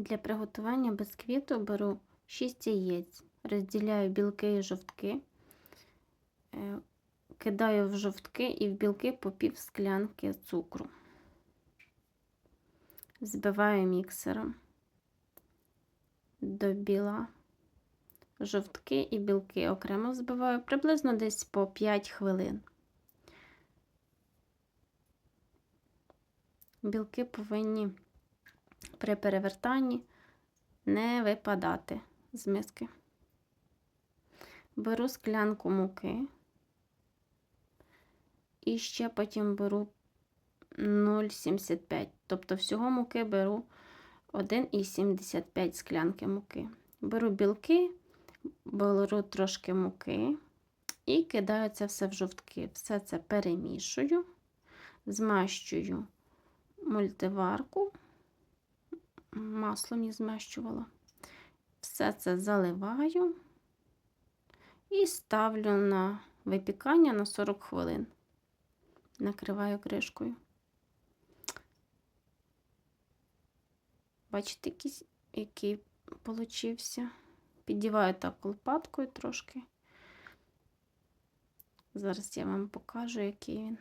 Для приготування бісквіту беру 6 яєць, розділяю білки і жовтки, е, кидаю в жовтки і в білки по пів склянки цукру. Збиваю міксером до біла. Жовтки і білки окремо збиваю приблизно десь по 5 хвилин. Білки повинні при перевертанні не випадати з миски. Беру склянку муки і ще потім беру 0,75. Тобто всього муки беру 1,75 склянки муки. Беру білки, беру трошки муки і кидаю це все в жовтки. Все це перемішую, змащую мультиварку, маслом не змащувала. Все це заливаю і ставлю на випікання на 40 хвилин. Накриваю кришкою. Бачите, який получився. Піддіваю так лопаткою трошки. Зараз я вам покажу, який він.